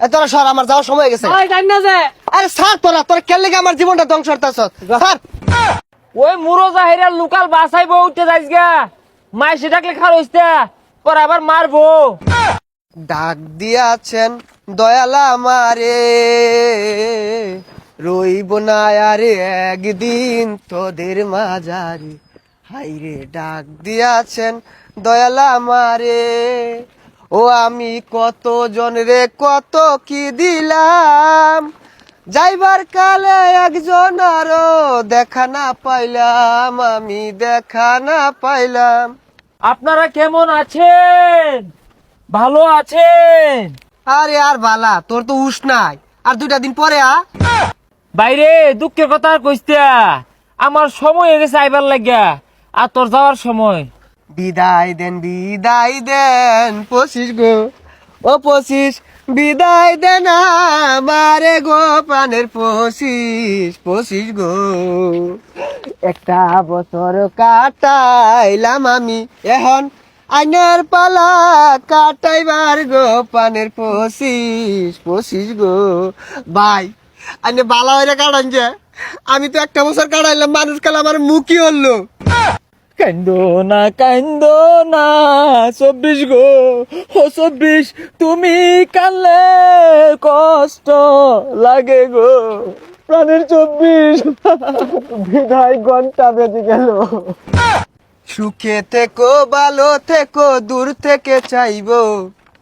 এ তোরা সর আমার যাওয়ার সময় গেছে। না যে। আরে স্যার তোরা তোরা কেলে আমার জীবনটা ধ্বংস করতেছ? স্যার ওই মুরো জাহিরা লোকাল বাসাইব উঠতে যাইস গা। মাই সে ডাকলে খার হইছে? পর আবার মারবো। ডাক দিয়াছেন দয়ালা আমারে। রইব না আরে একদিন তোদের মাঝারে। হাইরে ডাক দিয়াছেন দয়ালা আমারে। ও আমি কত রে কত কি দিলাম? যাইবার কালে একজন আরও দেখা না পাইলাম আমি দেখা না পাইলাম। আপনারা কেমন আছেন? ভালো আছেন? আরে আর বালা তোর তো উস নাই। আর দুইটা দিন পরে আ। বাইরে দুঃখের কথা আর কইস্তা আমার সময় গেছে আইবার লাগিয়া আর তোর যাওয়ার সময়। বিদায় দেন বিদায় দেন, পশিস গো, ও পশিস, বিদায় দেন আমারে গো পানের পশিস পশিস গো। একটা বছর কাটাইলাম আমি, এখন আইনের পালা কাটাইবার গো পানের পশিস পশিস গো। ভাই, আইনে বালা হইরে কাটান যে, আমি তো একটা বছর কাটাইলাম, মানুষ কাল আমার মুখই হলো কান্দো না কান্দো না, চব্বিশ গো, ও চব্বিশ, তুমি কানলে কষ্ট লাগে গো। প্রাণের চব্বিশ, বিধায় ঘণ্টা বেজে গেল। সুখে থেকো, ভালো থেকো, দূর থেকে চাইব।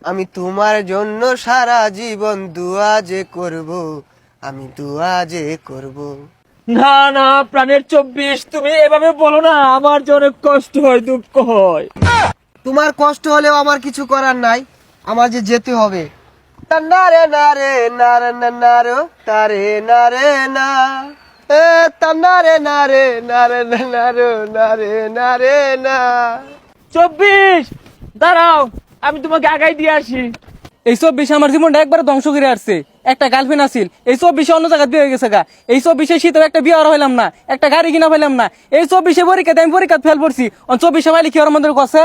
আমি তোমার জন্য সারা জীবন দুয়া যে করব, আমি দুয়া যে করব। না না প্রাণের চব্বিশ তুমি এভাবে বলো না আমার যে অনেক কষ্ট হয় দুঃখ হয়। তোমার কষ্ট হলেও আমার কিছু করার নাই আমার যে যেতে হবে। তা না রে না রে না না না রে তারে না রে না। এ তা না রে না রে না রে না না রে না রে না রে না। চব্বিশ দাঁড়াও আমি তোমাকে আগাই দিয়ে আসি। এই বিষয় আমার জীবনটা একবার ধ্বংস করে আসছে। একটা গার্লফ্রেন্ড আছিল। এই সব বিষয় অন্য জায়গায় বিয়ে হয়ে গেছে গা। এই সব বিষয়ে শীতের একটা বিয়ে আর হইলাম না। একটা গাড়ি কিনা পাইলাম না। এই বিষয়ে পরীক্ষাতে আমি পরীক্ষা ফেল পড়ছি। অন চব্বিশে পাইলে কি আর আমাদের কাছে।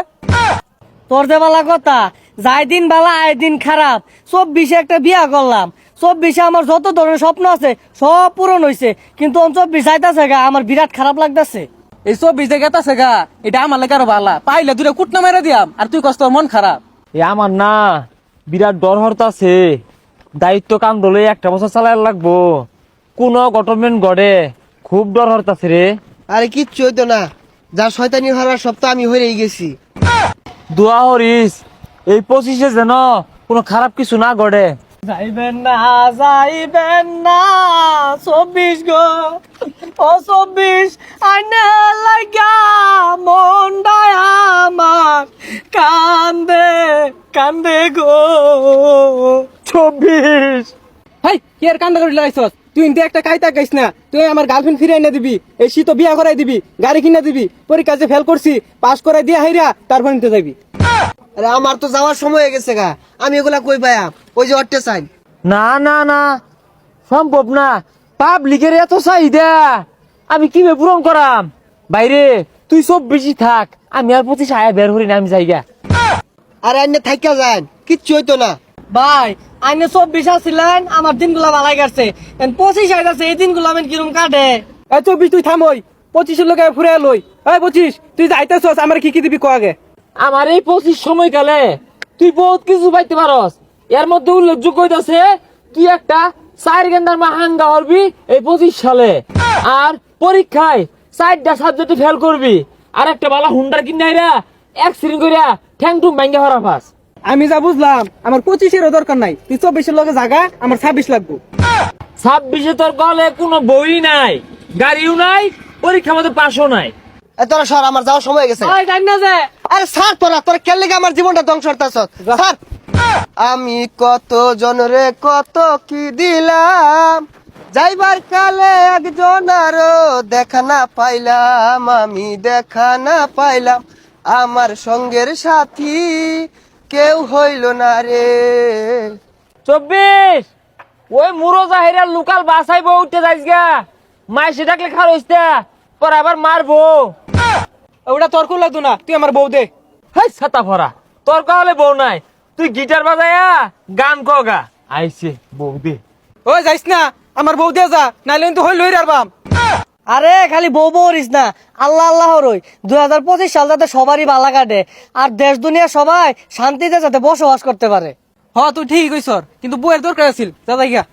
তোর যে বালা কথা যাই দিন বালা আয় দিন খারাপ। চব্বিশে একটা বিয়া করলাম। চব্বিশে আমার যত ধরনের স্বপ্ন আছে সব পূরণ হয়েছে কিন্তু চব্বিশ যাইতাছে গা আমার বিরাট খারাপ লাগতেছে। এই সব বিষয় গেতাছে গা এটা আমার লেগে আরও ভালা পাইলে দুটো কুটনা মেরে দিয়াম আর তুই কষ্ট মন খারাপ। এ আমার না বিরাট ডর হরতাছে। দায়িত্ব কাম দলে একটা বছর চালাই লাগবো। কোন গভর্নমেন্ট গড়ে খুব ডর হরতাছে রে। আরে কিচ্ছু হইতো না। যা শয়তানি হওয়ার সব তো আমি হয়েই গেছি। দোয়া হরিস এই পঁচিশে যেন কোনো খারাপ কিছু না গড়ে। যাইবেন না যাইবেন না চব্বিশ গো। ও চব্বিশ আইনে লাগা মন্ডায় আমার কান্দে কান্দে গো। চব্বিশ। হাই কি আর কান্দা করে লাগাইছস তুই ইন্তে একটা কাইতা গাইস না। তুই আমার গার্লফ্রেন্ড ফিরে এনে দিবি এই শীত বিয়া করাই দিবি গাড়ি কিনে দিবি পরীক্ষা যে ফেল করছি পাস করাই দিয়া হাইরা তারপর নিতে যাবি আরে আমার তো যাওয়ার সময় হয়ে গেছে গা। আমি এগুলা কই পাইয়া ওই যে অট্টে চাই না না না সম্ভব না। পাবলিকের এত চাহিদা। আমি কীভাবে পূরণ করাম? বাইরে তুই সব বেশি থাক। আমি আর পঁচিশ আয়া বের করি না আমি জায়গা আরে আইনে থাইকা যান। কিচ্ছু হইতো না। ভাই আইনে চব্বিশ আসছিলেন আমার দিনগুলা ভালাই গেছে। পঁচিশ আইতাছে এই দিনগুলো আমি কিরম কাটে? এই চব্বিশ তুই থামই পঁচিশের লোকে ফুরে লই এই পঁচিশ তুই যাইতেছস আমার কি কি দিবি কো আগে? আমার এই পঁচিশ সময়কালে তুই বহুত কিছু পাইতে পারস। এর মধ্যে উল্লেখযোগ্য হইতাছে তুই একটা চার গেন্দার মাহাঙ্গা হরবি এই পঁচিশ সালে। আর পরীক্ষায় চারটা সাবজেক্টে ফেল করবি। আর একটা বালা হুন্ডার কিনাইরা অ্যাক্সিডেন্ট কইরা ঠ্যাং টুং ভাঙ্গা হরা ফাস আমি যা বুঝলাম আমার পঁচিশেরও দরকার নাই। তুই চব্বিশের লোকে জাগা আমার ছাব্বিশ লাগবো। ছাব্বিশে তোর কলে কোনো বই নাই গাড়িও নাই পরীক্ষা মতো পাশও নাই। এ তোরা সর আমার যাওয়ার সময় হয়ে গেছে। ওই জানি না যে। আরে স্যার তোরা তোরা কেলে আমার জীবনটা ধ্বংস করতেছ স্যার আমি কত জনরে কত কি দিলাম? যাইবার কালে একজন আরও দেখা না পাইলাম আমি দেখা না পাইলাম। আমার সঙ্গের সাথী কেউ হইল না রে। চব্বিশ ওই মুরো জাহিরা লোকাল বাসাইবো উঠতে যাইস গা। মাই সে ডাকলে খার হইস্তা পর আবার মারবো। ওটা তর্ক লাগতো না তুই আমার বউ দে। হাই ছাতা ভরা। তোর কাহলে বউ নাই। তুই গিটার বাজায়া গান কগা আইছে বৌদি ওই যাইস না আমার বউ দিয়ে যা নাইলে কিন্তু হই লই রারবাম আরে, খালি বউ বউ না। আল্লাহ আল্লাহ রই দু হাজার পঁচিশ সাল যাতে সবারই বালা কাটে, আর দেশ দুনিয়া সবাই শান্তিতে যাতে বসবাস করতে পারে। হ, তুই ঠিকই কইস কিন্তু বউয়ের দরকার আছিল। দাদা গিয়া